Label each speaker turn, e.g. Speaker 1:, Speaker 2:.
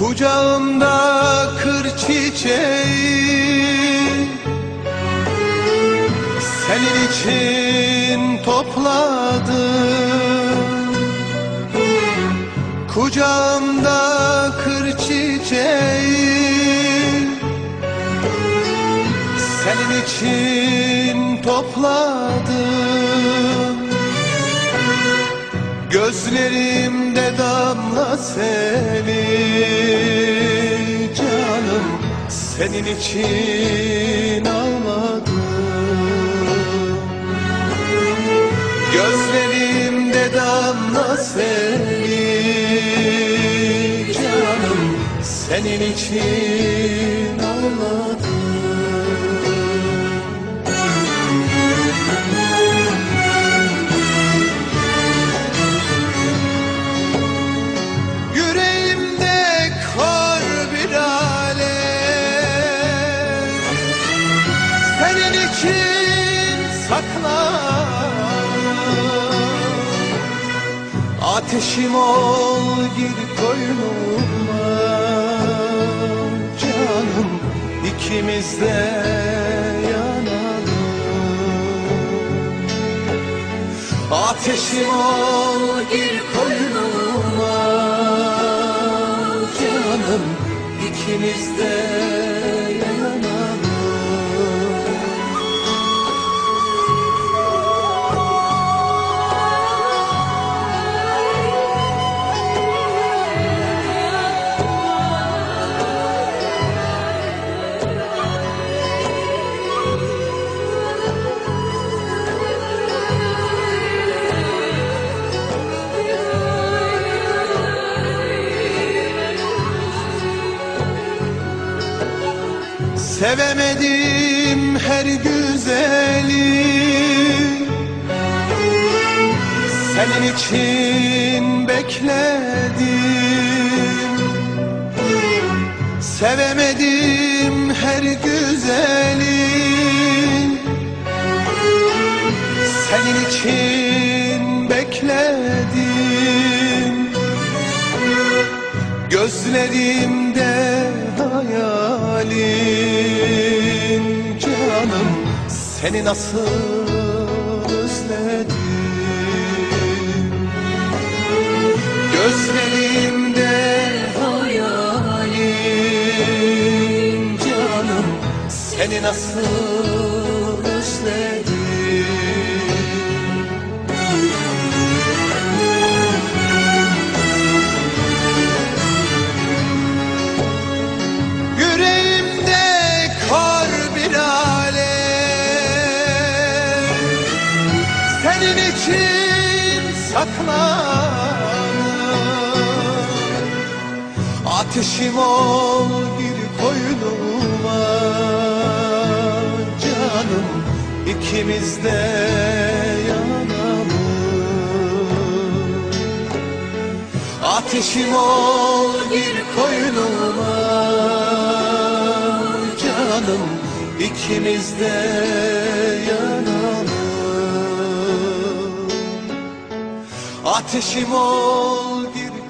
Speaker 1: Kucağımda kır çiçeği. Senin için topladım. Kucağımda kır çiçeği. Senin için topladım. Gözlerimde damla seni Senin için ağladım. Gözlerimde damla seni canım. Senin için ağladım saklan Ateşim ol gir koynuma. Canım ikimiz de yanalım. Ateşim ol gir koynuma. Canım ikimiz de Sevemedim her güzeli. Senin için bekledim. Sevemedim her güzeli. Senin için bekledim. Gözlerimde Seni nasıl özledim? Gözlerimde hayalin canım. Seni nasıl saklanır. Ateşim ol bir koynuma Canım ikimiz de yanalım. Ateşim ol bir koynuma Canım ikimiz de yanalım Ateşim ol bir